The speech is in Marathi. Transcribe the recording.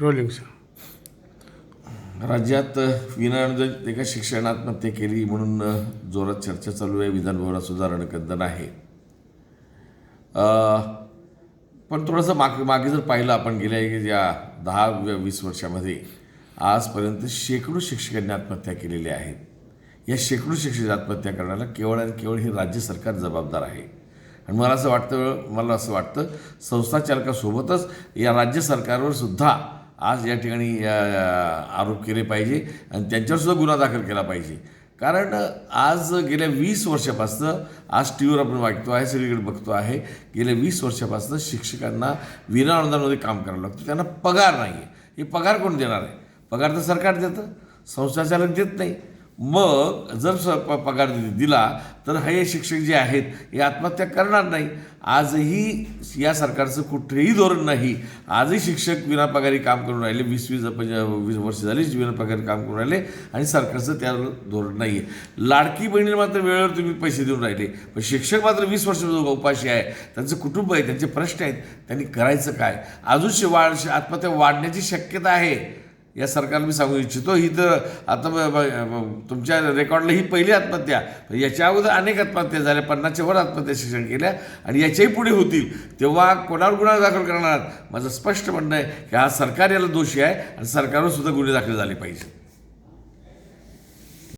रोलिंग सर राज्यात विनानंद एका शिक्षण आत्महत्या केली म्हणून जोरात चर्चा चालू आहे. विधानभवनात सुद्धा रणकंदन आहे. पण थोडंसं माग मागे जर पाहिलं आपण गेल्या एक या दहा वीस वर्षामध्ये आजपर्यंत शेकडो शिक्षकांनी आत्महत्या केलेल्या आहेत. या शेकडो शिक्षक आत्महत्या करण्याला केवळ आणि केवळ हे राज्य सरकार जबाबदार आहे. आणि मला असं वाटतं मला असं वाटतं संस्था चालकासोबतच या राज्य सरकारवर सुद्धा आज या ठिकाणी आरोप केले पाहिजे आणि त्यांच्यावरसुद्धा गुन्हा दाखल केला पाहिजे. कारण आज गेल्या वीस वर्षापासनं आज टी व्हीवर आपण वागतो आहे सगळीकडे बघतो आहे गेल्या वीस वर्षापासनं शिक्षकांना विनाअनुदानमध्ये काम करावं लागतं. त्यांना पगार नाही आहे हे पगार कोण देणार आहे? पगार तर सरकार देतं. संस्थाचालक देत नाही. मग जर स प पगार दिला तर हे शिक्षक जे आहेत हे आत्महत्या करणार नाही. आजही या सरकारचं कुठेही धोरण नाही. आजही शिक्षक विनापगारी काम करून राहिले वीस वीस पंच- वीस वर्ष झाली विनापगारी काम करून राहिले आणि सरकारचं त्यावर धोरण नाही आहे लाडकी बहिणीला मात्र वेळेवर तुम्ही पैसे देऊन राहिले. पण शिक्षक मात्र वीस वर्ष उपाशी आहे त्यांचं कुटुंब आहे त्यांचे प्रश्न आहेत त्यांनी करायचं काय? अजून वाढ आत्महत्या वाढण्याची शक्यता आहे. या सरकारला मी सांगू इच्छितो ही तर आता तुमच्या रेकॉर्डला ही पहिली आत्महत्या. याच्या अगोदर अनेक आत्महत्या झाल्या पन्नासच्या वर आत्महत्या शिक्षण केल्या आणि याच्याही पुढे होतील. तेव्हा कोणावर गुन्हा दाखल करणार? माझं स्पष्ट म्हणणं आहे की हा सरकार याला दोषी आहे आणि सरकारवर सुद्धा गुन्हे दाखल झाले पाहिजे